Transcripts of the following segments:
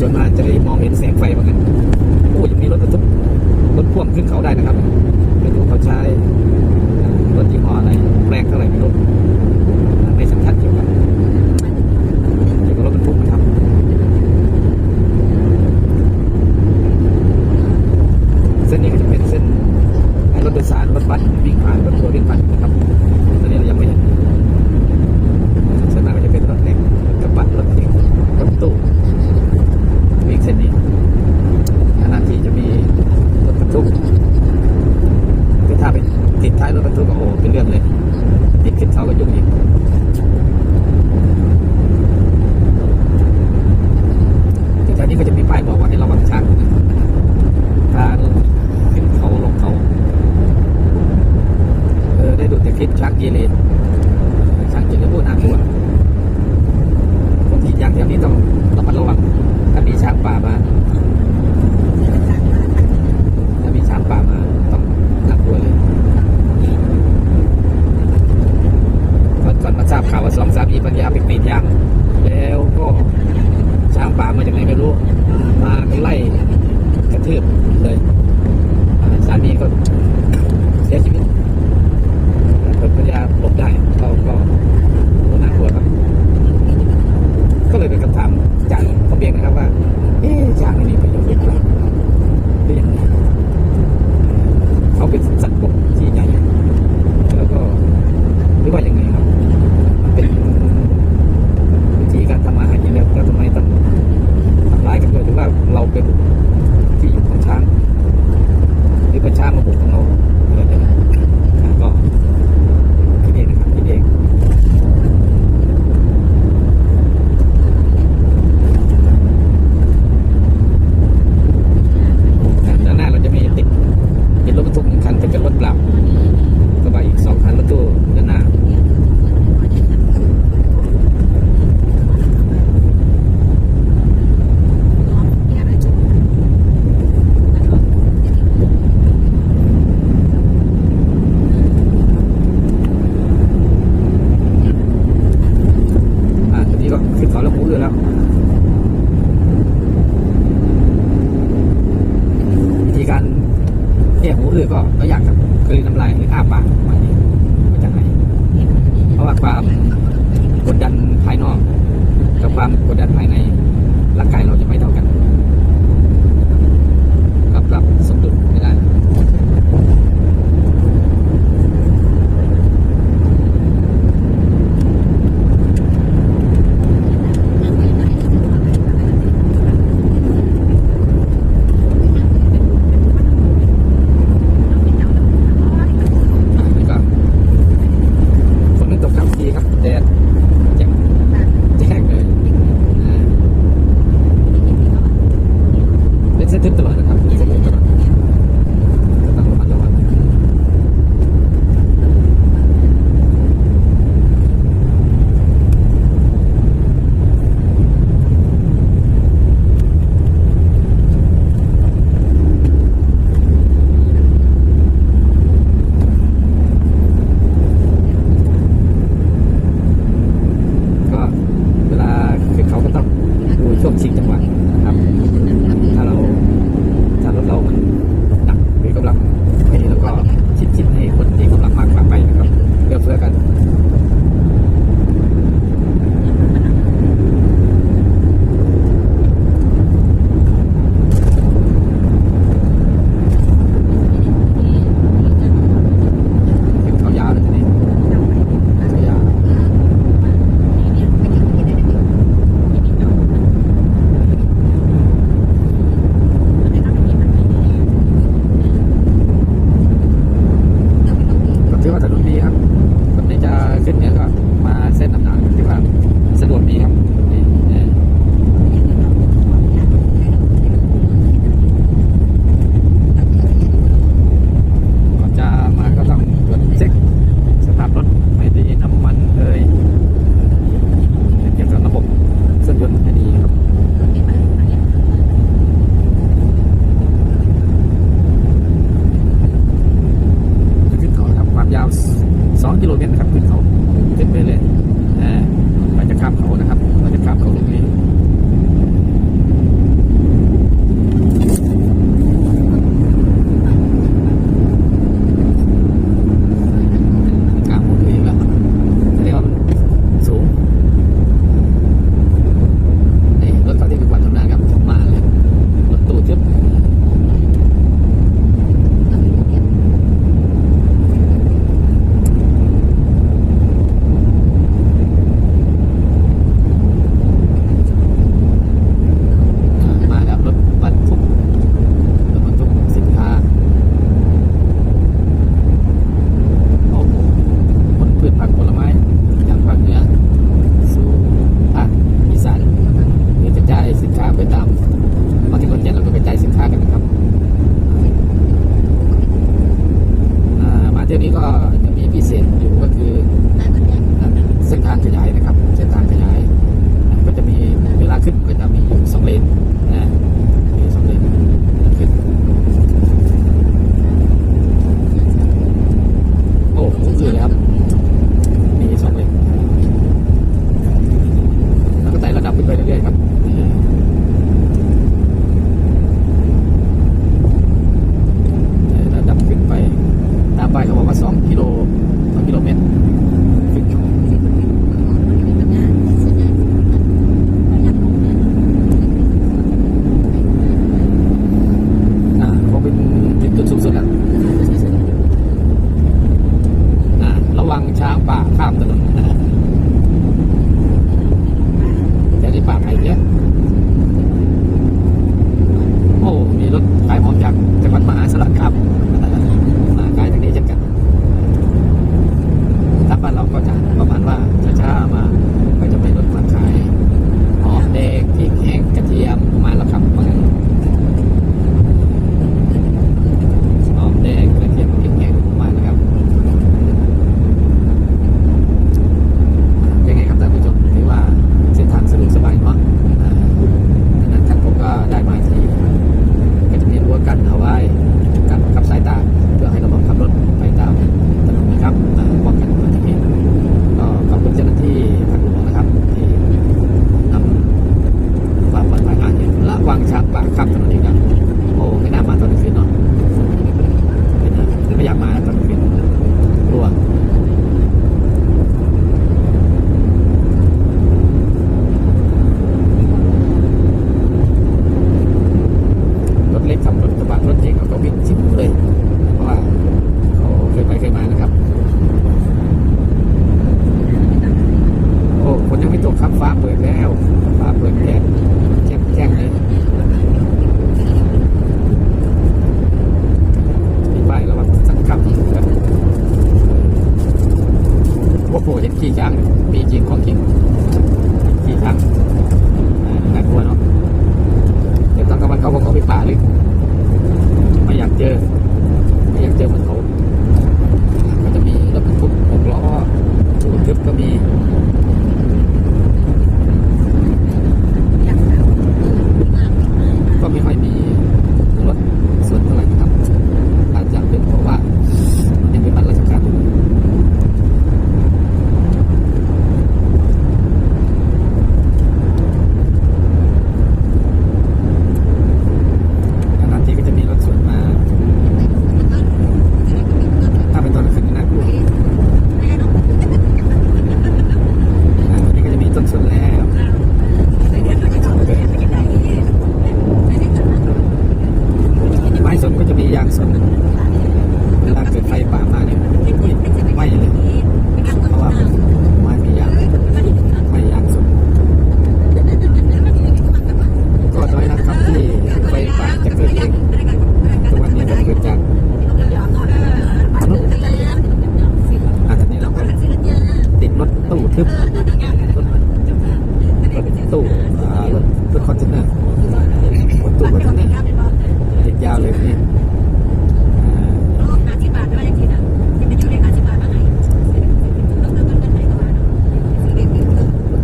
จนมาจะได้มองเห็นแสงไฟเหมือนกันโอ้ยังมีรถบรรทุกรถพ่วงขึ้นเขาได้นะครับไม่รู้เขาใช้รถยี่ห้ออะไรแรงเท่าไหร่ไม่รู้ เขาเป็นสัตว์บกที่ใหญ่แล้วก็หรือว่าอย่างไงครับมันเป็นวิธีการทำอาหารอย่างนี้แล้วทำไมต้องทำร้ายกันด้วยหรือว่าเราเป็นที่อยู่ของช้างหรือเป็นช้างมาบุกของเราอะไรอย่างนี้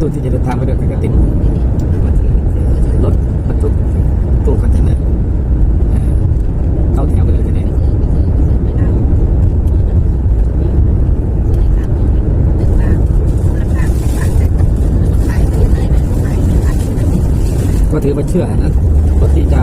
ู้ที่จะเดินทางไปด้ายก็ติดรถบรรทุกตู้คอนเทนเนอร์เข้าแถวกันเลยทีนี่ก็ถือว่าเชื่อนะคนที่จะ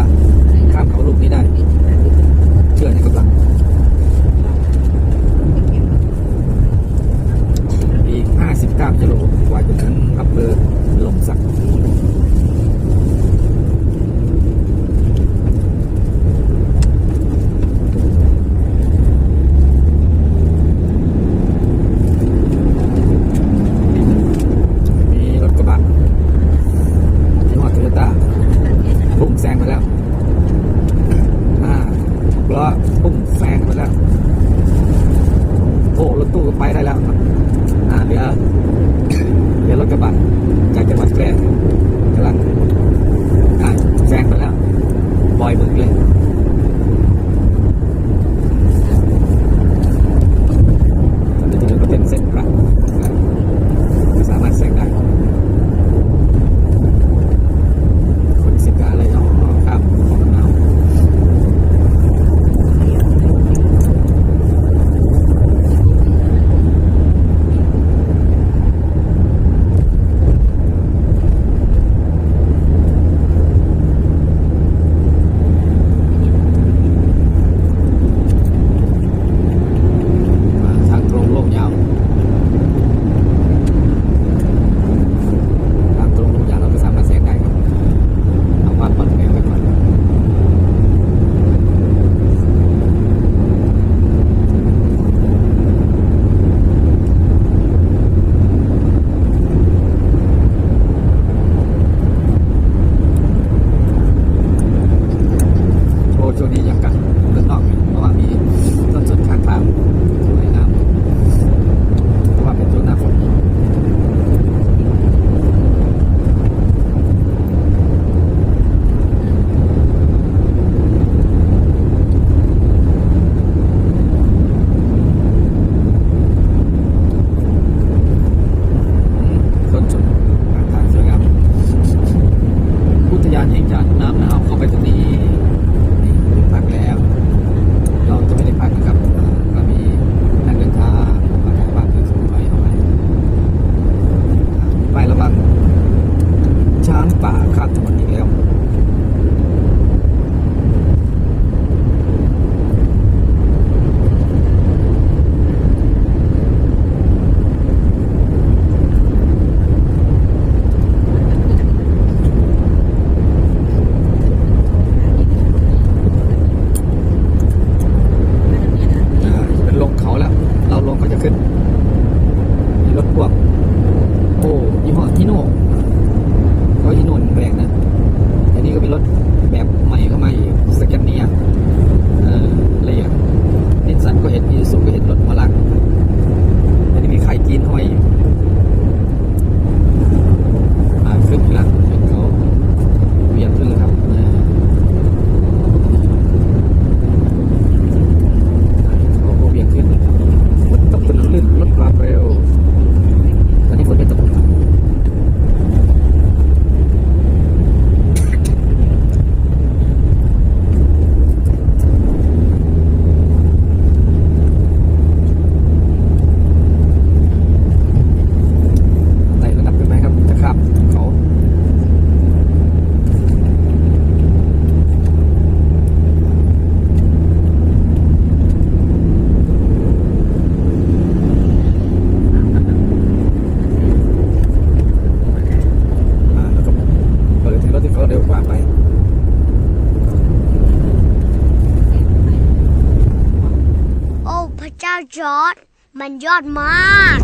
ยอดมาก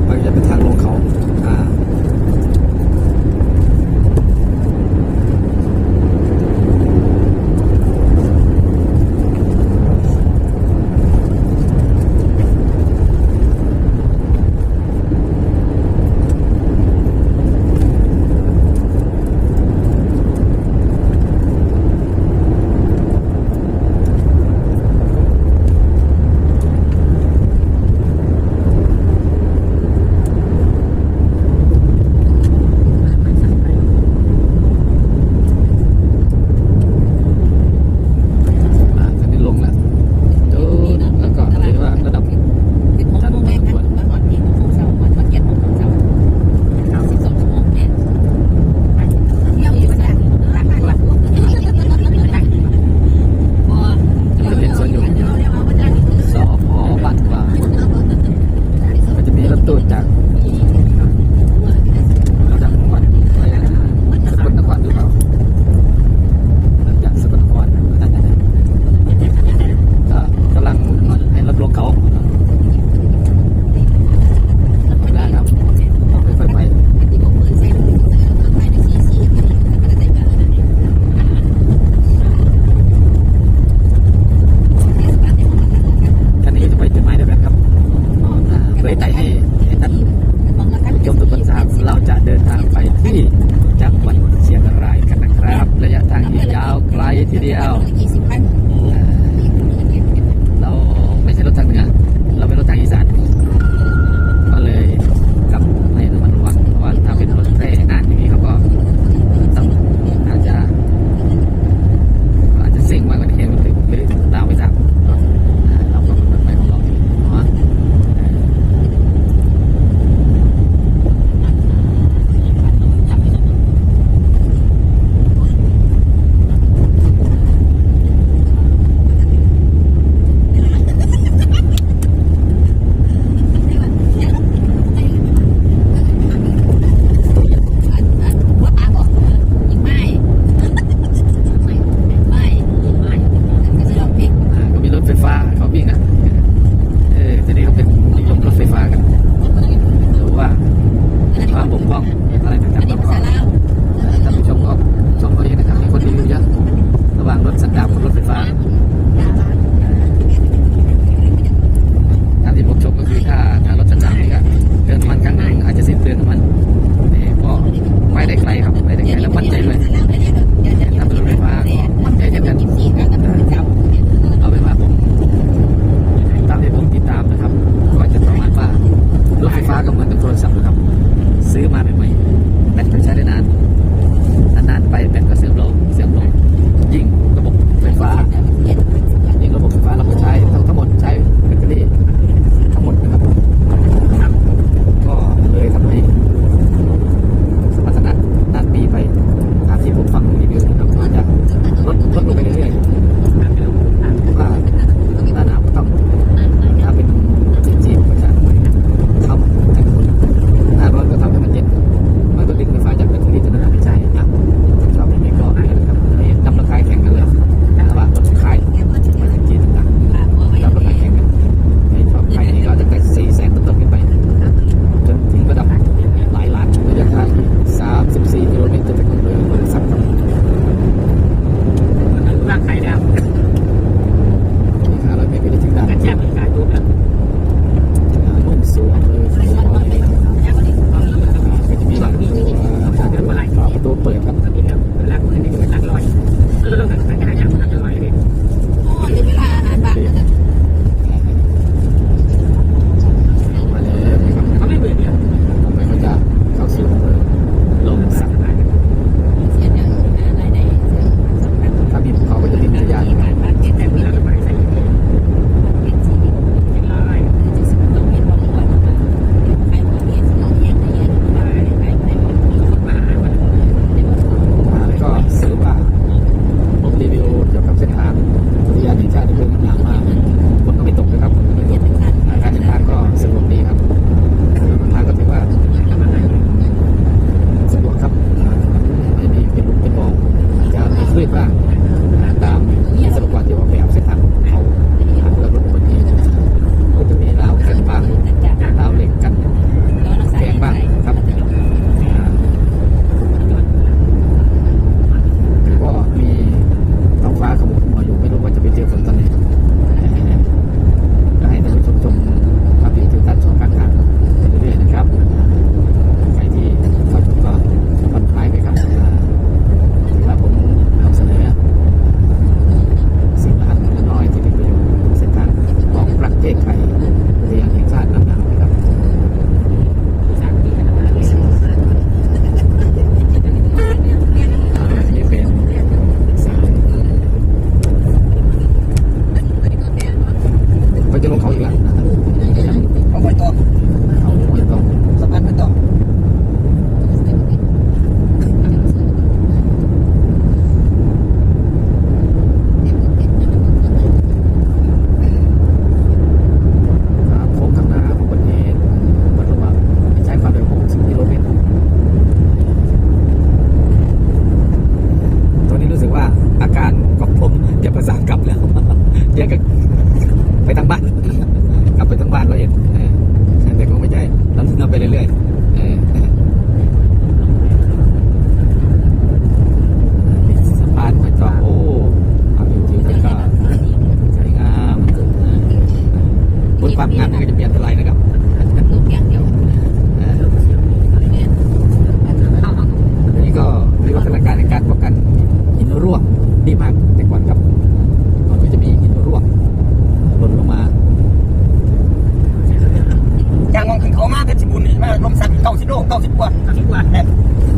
าสิบโลเก้าสิบกว่าก็คิดว่าเนี่ย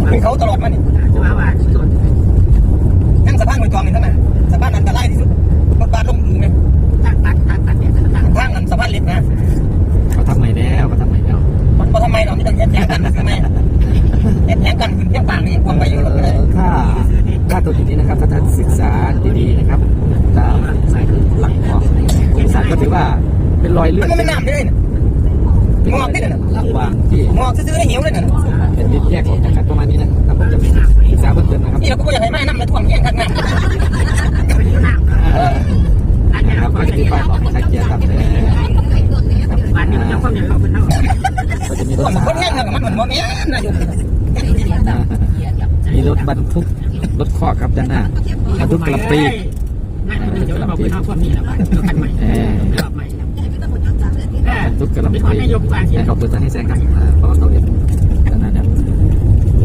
เป็นเขาตลอดมานี่จะว่าว่าส่วนทั้งสะพานมวยกองนี่ทั้งนั้นสะพานอันตรายที่สุดรถบัสลงอือเนี่ยตัดตัดตัดตัดเนี่ยตัดทางนั้นสะพานเหล็กนะเขาทำใหม่แล้วเขาทำใหม่แล้วมันก็ทำไมเราไม่ต้องแย่งกันใช่ไหมแย่งกันขึ้นเที่ยงต่างนี่ความไปอยู่เลยถ้าถ้าตัวนี้นะครับถ้าท่านศึกษาดีๆนะครับตามหลักของกรมศาสตร์ก็ถือว่าเป็นรอยเลื่อนมันไม่น้ำเล ยงอกได้เลยระหว่างที่งอกซื้อๆให้หิวเลยนะเป็นดินแยกออกจากกันประมาณนี้นะครับผมจะศึกษาเพิ่มเติมนะครับนี่เราก็อยากให้แม่น้ำมาท่วมแย่งกันน้ำเอ่อนะครับก็จะมีป้ายบอกใช้เกียร์ต่ำเลยนะครับบ้านนี้มันจะความอย่างเราเป็นเท่าก็จะมีรท่วถมสาคนแย่งกันมันเหมือนโมเมนต์นายกมีรถบรรทุกรถคอกครับด้านหน้าบรรทุกกระปีนั่นคือจะบอกเป็ นเท่าความนี้แล้วกันคันใหม่รอบใหม่บรรทุกกระไม่ปีขอนายกบางทีให้ขอบคุณท่านให้แซงครับอ่าเพราะว่าเขาเรียนด้านหน้าเนี่ย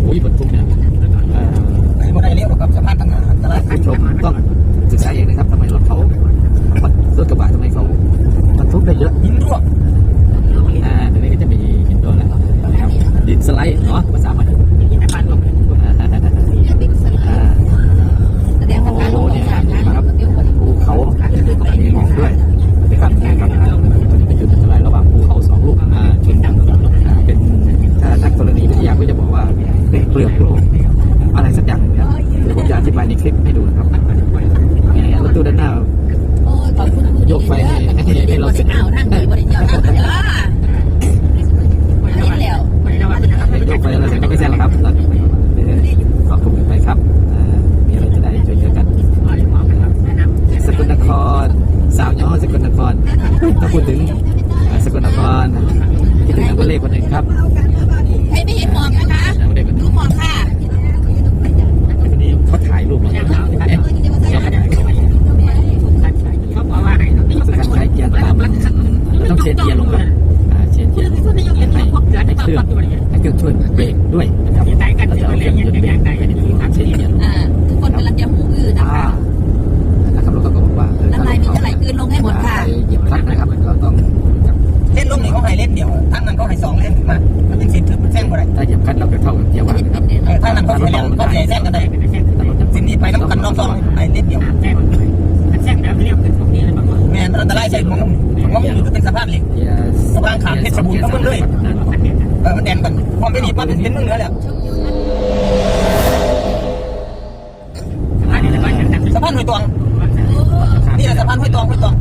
อุ้ยบรรทุกเนี่ยเอ่อไอ้บ่ได้เลี้ยวกับสะพานต่างๆอันตรายผู้ชมต้องศึกษาเองนะครับทำไมรถเขารถกระบะทำไมเขาบรรทุกได้เยอะหินรั่วอ่าตรงนี้ก็จะมีหินโดนแล้วนะครับดินสไลด์เนาะภาษามันที่แต่บ้านลงอ่าอ่าโอ้โหเนี่ยครับภูเขามีหมอกด้วย เป็นเปลือกโลกอะไรสักอย่างเนี่ยผมจะอธิบายในคลิปให้ดูนะครับ เขาให้เล่นเดียวทั้งนั้นเขาให้สองเล่นมามันเป็นสิทธิ์ถือมันแซงบ่ได้ถ้าเหยียบคันเราก็เท่ากับเหยียบคันนะครับเออถ้านั้นเขาเสียแล้วก็เสียแซงกันได้สิ่งนี้ไปน้ำกันน้องสองไปเล่นเดียวแซงแบบเรียบตรงนี้เลยบางคนแมนอันตรายใช่มั้งมั้งอยู่ก็เป็นสภาพเหล็กสภาพขาดเพชรบูรณ์ทั้งมึงเลยเออมันแดนกันความไม่ดีปั๊บเป็นมึงแล้อแหละสะพานห้วยตองนี่แหละสะพานห้วยตองห้วยตอง